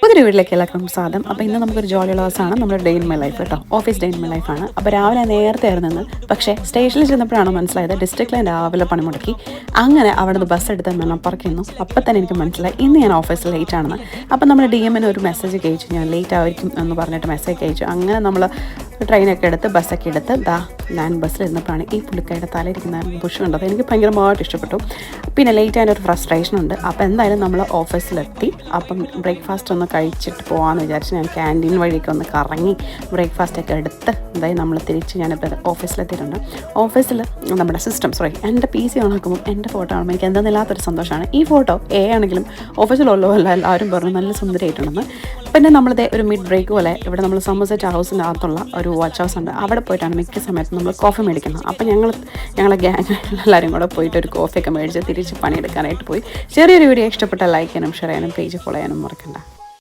പുതിയൊരു വീട്ടിലേക്ക് എല്ലാവർക്കും സ്വാദം അപ്പോൾ ഇന്ന് നമുക്കൊരു ജോലിയുള്ള ദിവസമാണ്. നമ്മുടെ ഡേ ഇൻ മൈ ലൈഫ് കേട്ടോ. ഓഫീസ് ഡേ ഇൻ മൈ ലൈഫാണ് അപ്പോൾ രാവിലെ നേരത്തെ ആയിരുന്നു പക്ഷേ സ്റ്റേഷനിൽ ചെന്നപ്പോഴാണ് മനസ്സിലായത് ഡിസ്ട്രിക്ട് ലൈൻ രാവിലെ പണി മുടക്കി. അങ്ങനെ അവിടെ നിന്ന് ബസ് എടുത്ത് മണപ്പറക്കുന്നു അപ്പോൾ തന്നെ എനിക്ക് മനസ്സിലായി. ഇന്ന് ഞാൻ ഓഫീസിൽ ലേറ്റ് ആണെന്ന്. അപ്പോൾ നമ്മൾ ഡി എമ്മിന് ഒരു മെസ്സേജ് കഴിച്ചു ഞാൻ ലേറ്റ് ആയിരിക്കും എന്ന് പറഞ്ഞിട്ട് മെസ്സേജ് അയച്ചു. അങ്ങനെ നമ്മൾ ട്രെയിനൊക്കെ എടുത്ത് ബസ്സൊക്കെ എടുത്ത് ദാ ഞാൻ ബസ്സിൽ ഇരുന്നപ്പോഴാണ് ഈ പുള്ളിക്കാരുടെ തലയിരിക്കുന്ന ബുഷ് കണ്ടത്. എനിക്ക് ഭയങ്കരമായിട്ട് ഇഷ്ടപ്പെട്ടു. പിന്നെ ലേറ്റ് ആയൊരു ഫ്രസ്ട്രേഷൻ ഉണ്ട്. അപ്പോൾ എന്തായാലും നമ്മൾ ഓഫീസിലെത്തി അപ്പം ബ്രേക്ക്ഫാസ്റ്റ് ഒന്ന് കഴിച്ചിട്ട് പോകാമെന്ന് വിചാരിച്ച് ഞാൻ ക്യാന്റീൻ വഴിയൊക്കെ ഒന്ന് കറങ്ങി ബ്രേക്ക്ഫാസ്റ്റൊക്കെ എടുത്ത് എന്തായാലും നമ്മൾ തിരിച്ച് ഞാനിപ്പോൾ ഓഫീസിലെത്തിയിട്ടുണ്ട് ഓഫീസിൽ നമ്മുടെ സിസ്റ്റം സോറി എന്റെ പി സി ഓണാക്കുമ്പോൾ എന്റെ ഫോട്ടോ കാണുമ്പോൾ എനിക്ക് എന്തെന്നില്ലാത്തൊരു സന്തോഷമാണ്. ഈ ഫോട്ടോ എ ആണെങ്കിലും ഓഫീസിലുള്ളവല്ല എല്ലാവരും പറഞ്ഞു നല്ല സുന്ദരമായിട്ടുണ്ടെന്ന് പിന്നെ നമ്മളിത് ഒരു മിഡ് ബ്രേക്ക് പോലെ ഇവിടെ നമ്മൾ സമ്മസെറ്റ് ഹൗസിന്റെ അകത്തുള്ള ഒരു വാച്ച് ഹൗസ് ഉണ്ട്. അവിടെ പോയിട്ടാണ് മിക്ക സമയത്ത് നമ്മൾ കോഫി മേടിക്കുന്നത്. അപ്പോൾ ഞങ്ങൾ ഞങ്ങളെ ഗ്യാങ് എല്ലാവരും കൂടെ പോയിട്ട് ഒരു കോഫിയൊക്കെ മേടിച്ച് തിരിച്ച് പണിയെടുക്കാനായിട്ട് പോയി. ചെറിയൊരു വീഡിയോ ഇഷ്ടപ്പെട്ട ലൈക്ക് ചെയ്യാനും ഷെയർ ചെയ്യാനും പേജ് ഫോളോ ചെയ്യാനും മറക്കണ്ട.